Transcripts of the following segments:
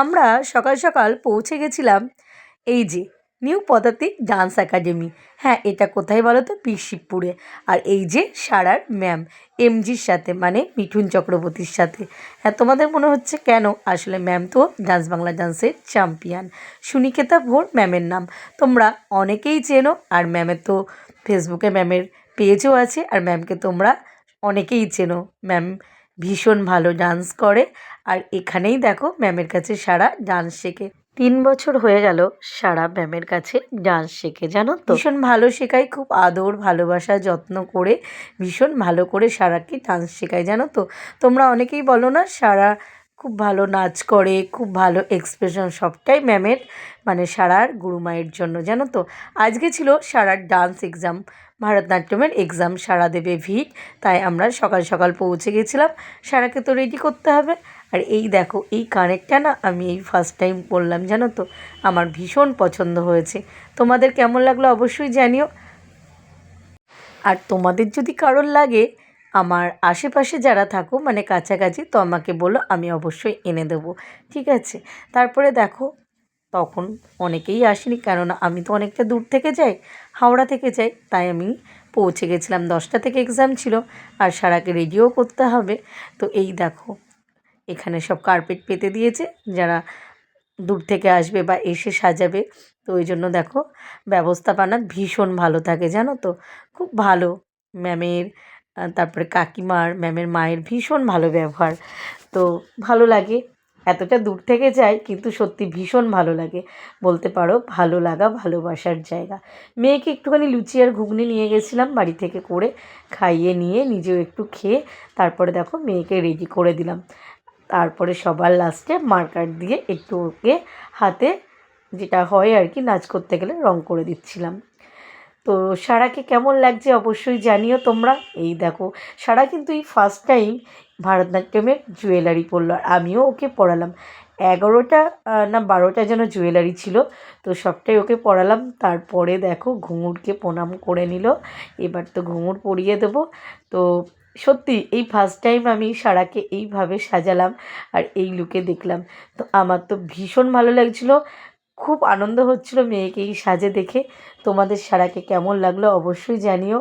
আমরা সকাল সকাল পৌঁছে গেছিলাম এই যে নিউ পদাতিক ডান্স একাডেমি। হ্যাঁ এটা কোথায় বলো তো পিরশিবপুরে আর এই যে সারার ম্যাম, এমজির সাথে মানে মিঠুন চক্রবর্তীর সাথে। হ্যাঁ তোমাদের মনে হচ্ছে কেন? আসলে ম্যাম তো ডান্স বাংলা ডান্সের চ্যাম্পিয়ন। সুনিকেতা ভোর ম্যামের নাম। তোমরা অনেকেই চেনো, আর ম্যামের তো ফেসবুকে ম্যামের পেজও আছে, আর ম্যামকে তোমরা অনেকেই চেনো। ম্যাম ভীষণ ভালো ডান্স করে। আর এখানেই দেখো ম্যামের কাছে সারা ডান্স শেখে। তিন বছর হয়ে গেল সারা ম্যামের কাছে ডান্স শেখে, জানো তো? ভীষণ ভালো শেখায়, খুব আদর, ভালোবাসা, যত্ন করে ভীষণ ভালো করে সারাকে ডান্স শেখায়, জানো তো? তোমরা অনেকেই বলো না, সারা খুব ভালো নাচ করে, খুব ভালো এক্সপ্রেশন সবটাই ম্যামের মানে সারার গুরুমায়ের জন্য, জানো তো? আজকে ছিল সারার ডান্স এক্সাম ভারতনাট্যমের এক্সাম সারা দেবে ভিড়, তাই আমরা সকাল সকাল পৌঁছে গেছিলাম। সারাকে তো রেডি করতে হবে। আর এই দেখো, এই কানেরটা না আমি এই ফার্স্ট টাইম পরলাম জানো তো? আমার ভীষণ পছন্দ হয়েছে। তোমাদের কেমন লাগল অবশ্যই জানিও। আর তোমাদের যদি কারোর লাগে আমার আশেপাশে যারা থাকো মানে কাছাকাছি, তো আমাকে বলো, আমি অবশ্যই এনে দেবো, ঠিক আছে? তারপরে দেখো, তখন অনেকেই আসেনি, কেননা আমি তো অনেকটা দূর থেকে যাই, হাওড়া থেকে যাই, তাই আমি পৌঁছে গেছিলাম। দশটা থেকে এক্সাম ছিল, আর সারাকে রেডিও করতে হবে। তো এই দেখো, এখানে সব কার্পেট পেতে দিয়েছে, যারা দূর থেকে আসবে বা এসে সাজাবে। তো ওই জন্য দেখো ব্যবস্থাপনা ভীষণ ভালো থাকে, জানো তো? খুব ভালো। ম্যামের তারপরে কাকিমার, ম্যামের মায়ের ভীষণ ভালো ব্যবহার। তো ভালো লাগে। এতটা দূর থেকে যাই, কিন্তু সত্যি ভীষণ ভালো লাগে। বলতে পারো, ভালো লাগা, ভালোবাসার জায়গা। মেয়েকে একটুখানি লুচি আর ঘুগনি নিয়ে গেছিলাম বাড়ি থেকে করে, খাইয়ে নিয়ে নিজেও একটু খেয়ে তারপরে দেখো মেয়েকে রেডি করে দিলাম। তারপরে সবার লাস্টে মার্কার দিয়ে একটু ওকে হাতে যেটা হয় আর কি, নাচ করতে গেলে রং করে দিচ্ছিলাম। তো সারাকে কেমন লাগছে অবশ্যই জানিও তোমরা। এই দেখো, সারা কিন্তু এই ফার্স্ট টাইম ভারতনাট্যমের জুয়েলারি পরলো আর আমিও ওকে পড়ালাম এগারোটা না বারোটা যেন জুয়েলারি ছিল, তো সবটাই ওকে পড়ালাম তারপরে দেখো ঘুঙুরকে প্রণাম করে নিল। এবার তো ঘুঙুর পরিয়ে দেবো। তো সত্যি এই ফার্স্ট টাইম আমি সারাকে এইভাবে সাজালাম আর এই লুকে দেখলাম। তো আমার তো ভীষণ ভালো লাগছিল। খুব আনন্দ হচ্ছিল মেয়েকে এই সাজে দেখে। তোমাদের সারাকে কেমন লাগল অবশ্যই জানিও।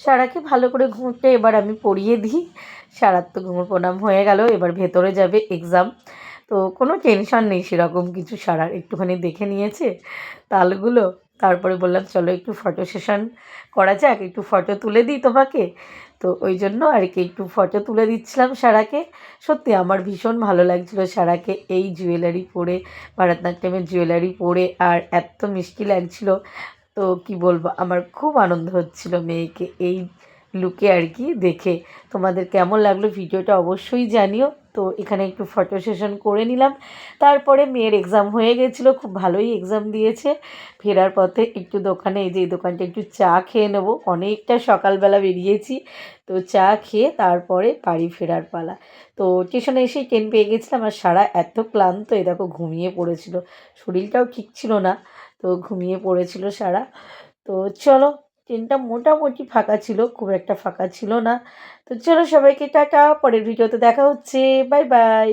সারাকে ভালো করে ঘুমোতে এবার আমি পড়িয়ে দিই। সারার তো ঘুমোর প্রণাম হয়ে গেল, এবার ভেতরে যাবে এক্সাম তো কোনো টেনশন নেই, সেরকম কিছু সারার একটুখানি দেখে নিয়েছে তালগুলো। তারপরে বললাম, চলো একটু ফটো সেশন করা যাক, একটু ফটো তুলে দিই তোমাকে। তো ওই জন্য আর কি একটু ফটো তুলে দিচ্ছিলাম সারাকে। সত্যি আমার ভীষণ ভালো লাগছিল সারাকে এই জুয়েলারি পরে, ভারতনাট্যমের জুয়েলারি পরে, আর এত মিষ্টি লাগছিল। তো কি বলব, আমার খুব আনন্দ হচ্ছিল মেয়েকে এই লুকে আর কি দেখে। তোমাদের কেমন লাগল ভিডিওটা অবশ্যই জানিও। তো এখানে একটু ফটো সেশন করে নিলাম। তারপরে মেয়ের এক্সাম হয়ে গেছিল, খুব ভালোই এক্সাম দিয়েছে। ফেরার পথে একটু দোকানে, এই যে এই দোকানটা একটু চা খেয়ে নেব। অনেকটা সকালবেলা বেরিয়েছি, তো চা খেয়ে তারপরে বাড়ি ফেরার পালা। তো স্টেশনে এসেই ট্রেন পেয়ে গেছিলাম আর সারা এত ক্লান্ত এ দেখো ঘুমিয়ে পড়েছিল। শরীরটাও ঠিক ছিল না, তো ঘুমিয়ে পড়েছিল সারা। তো চলো ট্রেনটা মোটামুটি ফাঁকা ছিল, খুব একটা ফাঁকা ছিল না। তো চলো সবাইকে টাটা, পরের ভিডিওতে দেখা হচ্ছে, বাই বাই।